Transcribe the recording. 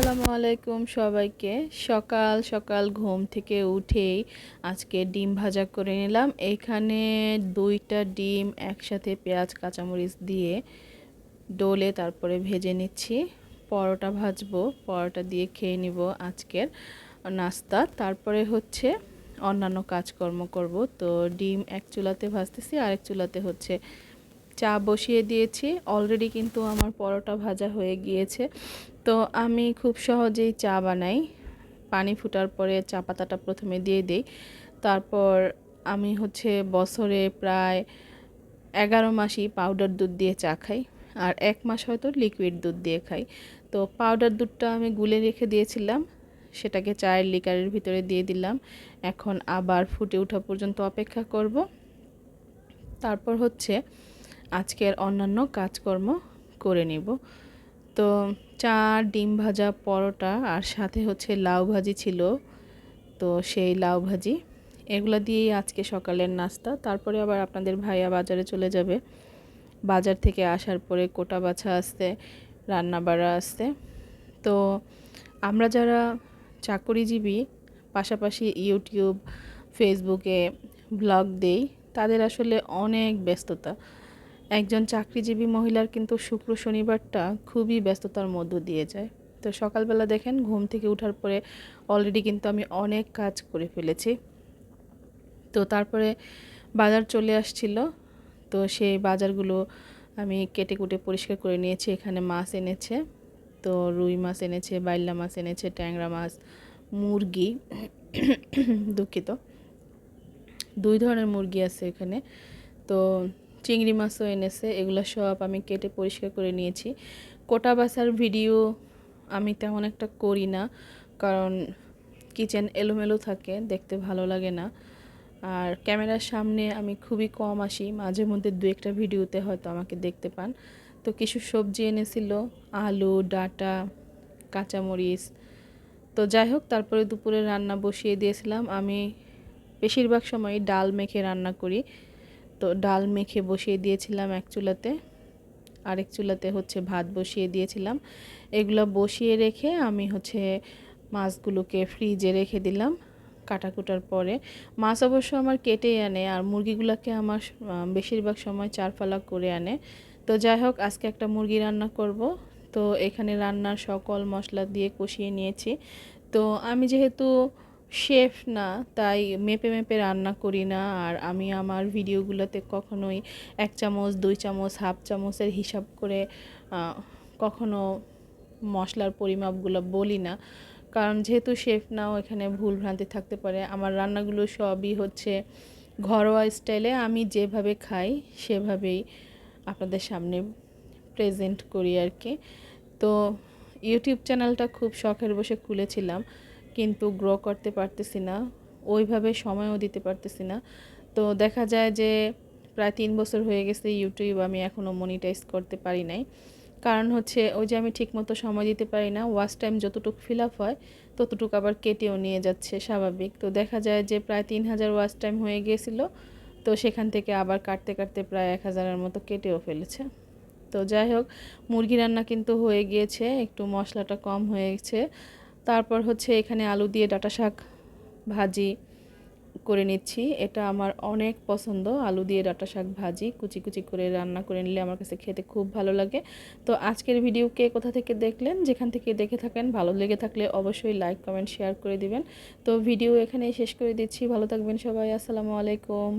আসসালামু আলাইকুম সবাইকে। সকাল সকাল ঘুম থেকে উঠেই আজকে ডিম ভাজা করে নিলাম। এখানে দুইটা ডিম একসাথে পেঁয়াজ, কাঁচামরিচ দিয়ে ডোলে তারপরে ভেজে নিচ্ছি। পরোটা ভাজবো, পরোটা দিয়ে খেয়ে নিব আজকের নাস্তা। তারপরে হচ্ছে অন্যান্য কাজকর্ম করব। তো ডিম এক চুলাতে ভাজতেছি, আরেক চুলাতে হচ্ছে চা বসিয়ে দিয়েছি। অলরেডি কিন্তু আমার পরোটা ভাজা হয়ে গিয়েছে। তো আমি খুব সহজেই চা বানাই। পানি ফুটার পরে চা পাতাটা প্রথমে দিয়ে দিই। তারপর আমি হচ্ছে বছরে প্রায় এগারো মাসই পাউডার দুধ দিয়ে চা খাই আর এক মাস হয়তো লিকুইড দুধ দিয়ে খাই। তো পাউডার দুধটা আমি গুলে রেখে দিয়েছিলাম, সেটাকে চায়ের লিকারের ভিতরে দিয়ে দিলাম। এখন আবার ফুটে ওঠা পর্যন্ত অপেক্ষা করব। তারপর হচ্ছে আজকের অন্যান্য কাজকর্ম করে নিব। তো চা ডিম ভাজা পরোটা আর সাথে হচ্ছে লাউ ভাজি ছিল। তো সেই লাউ ভাজি। এগুলো দিয়েই আজকে সকালের নাস্তা। তারপরে আবার আপনাদের ভাইয়া বাজারে চলে যাবে। বাজার থেকে আসার পরে কোটা বাছা আসতে রান্না বাড়া আসতে তো আমরা যারা চাকরিজীবী, পাশাপাশি ইউটিউব, ফেসবুকে ব্লগ দেই, তাদের আসলে অনেক ব্যস্ততা। একজন চাকরিজীবী মহিলার কিন্তু শুক্র শনিবারটা খুবই ব্যস্ততার মধ্য দিয়ে যায়। তো সকালবেলা দেখেন, ঘুম থেকে ওঠার পরে অলরেডি কিন্তু আমি অনেক কাজ করে ফেলেছি। তো তারপরে বাজার চলে আসছিল। তো সেই বাজারগুলো আমি কেটে কুটে পরিষ্কার করে নিয়েছি। এখানে মাছ এনেছে, তো রুই মাছ এনেছে, বাইল্লা মাছ এনেছে, ট্যাংরা মাছ, মুরগি, দুঃখিত। দুই ধরনের মুরগি আছে এখানে। তো চিংড়ি মাছও এনেছে, এগুলো সব আমি কেটে পরিষ্কার করে নিয়েছি। কোটা বাসার ভিডিও আমি তেমন একটা করি না, কারণ কিচেন এলোমেলো থাকে, দেখতে ভালো লাগে না। আর ক্যামেরার সামনে আমি খুবই কম আসি, মাঝে মধ্যে দু একটা ভিডিওতে হয়তো আমাকে দেখতে পান। তো কিছু সবজি এনেছিল, আলু, ডাটা, কাঁচামরিচ। তো যাই হোক, তারপরে দুপুরে রান্না বসিয়ে দিয়েছিলাম। আমি বেশিরভাগ সময় ডাল মেখে রান্না করি। তো ডাল মেখে বসিয়ে দিয়েছিলাম এক চুলাতে। আরেক চুলাতে হচ্ছে ভাত বসিয়ে দিয়েছিলাম। এগুলো বসিয়ে রেখে আমি হচ্ছে মাছগুলোকে ফ্রিজে রেখে দিলাম কাটাকুটার পরে। মাছ অবশ্য আমার কেটে আনে আর মুরগিগুলোকে আমার বেশিরভাগ সময় চারফালা করে আনে। তো যাই হোক, আজকে একটা মুরগি রান্না করব। তো এখানে রান্নার সকল মশলা দিয়ে কষিয়ে নিয়েছি। তো আমি যেহেতু শেফ না, তাই মেপে মেপে রান্না করি না। আর আমি আমার ভিডিওগুলোতে কখনোই এক চামচ, দুই চামচ, হাফ চামচের হিসাব করে কখনো মশলার পরিমাপগুলো বলি না। কারণ যেহেতু শেফ নাও এখানে ভুল ভ্রান্তি থাকতে পারে। আমার রান্নাগুলো সবই হচ্ছে ঘরোয়া স্টাইলে। আমি যেভাবে খাই, সেভাবেই আপনাদের সামনে প্রেজেন্ট করি আর কি। তো ইউটিউব চ্যানেলটা খুব শখের বসে খুলেছিলাম। কিন্তু গ্রো করতে পারতেছি না, ওইভাবে সময়ও দিতে পারতেছি না। তো দেখা যায় যে প্রায় তিন বছর হয়ে গেছে ইউটিউব আমি এখনও মনিটাইজ করতে পারি নাই। কারণ হচ্ছে ওই যে আমি ঠিকমতো সময় দিতে পারি না ওয়াচ টাইম যতটুকু ফিল আপ হয়, ততটুকু আবার কেটেও নিয়ে যাচ্ছে স্বাভাবিক। তো দেখা যায় যে প্রায় তিন হাজার ওয়াচ টাইম হয়ে গিয়েছিল তো সেখান থেকে আবার কাটতে কাটতে প্রায় এক হাজারের মতো কেটেও ফেলেছে। তো যাই হোক, মুরগি রান্না কিন্তু হয়ে গিয়েছে, একটু মশলাটা কম হয়েছে তারপর হচ্ছে এখানে আলু দিয়ে ডাটা শাক ভাজি করে নিচ্ছি। এটা আমার অনেক পছন্দ, আলু দিয়ে ডাটা শাক ভাজি। কুচি কুচি করে রান্না করে নিলে আমার কাছে খেতে খুব ভালো লাগে। তো আজকের ভিডিও কে কোথা থেকে দেখলেন, যেখান থেকে দেখে থাকেন, ভালো লেগে থাকলে অবশ্যই লাইক, কমেন্ট, শেয়ার করে দিবেন। তো ভিডিও এখানেই শেষ করে দিচ্ছি। ভালো থাকবেন সবাই। আসসালামু আলাইকুম।